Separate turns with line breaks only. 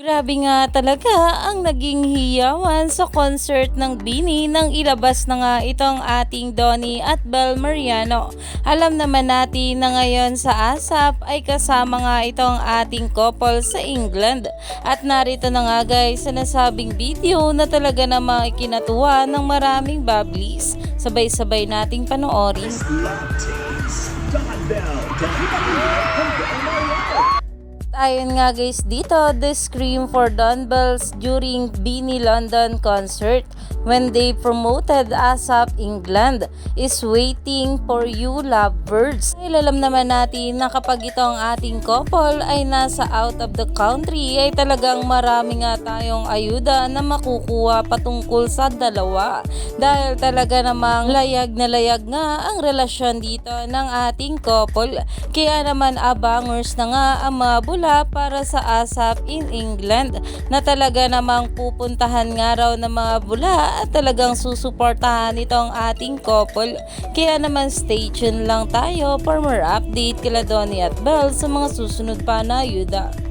Grabe nga talaga ang naging hiyawan sa concert ng Bini nang ilabas na nga itong ating Donnie at Bel Mariano. Alam naman natin na ngayon sa ASAP ay kasama nga itong ating couple sa England. At narito na nga guys sa nasabing video na talaga namang ikinatuwa ng maraming bablis. Sabay-sabay nating panoorin.
Bell, Don
Ayon nga guys dito, the scream for Don Bells during Beanie London concert when they promoted ASAP England is waiting for you lovebirds. Dahil alam naman natin na kapag itong ating couple ay nasa out of the country ay talagang marami nga tayong ayuda na makukuha patungkol sa dalawa. Dahil talaga namang layag na layag nga ang relasyon dito ng ating couple. Kaya naman abangers na nga ang mga bula para sa ASAP in England na talaga namang pupuntahan nga raw ng mga bula at talagang susuportahan itong ating couple. Kaya naman stay tuned lang tayo for more update kila Donnie at Belle sa mga susunod pa na ayuda.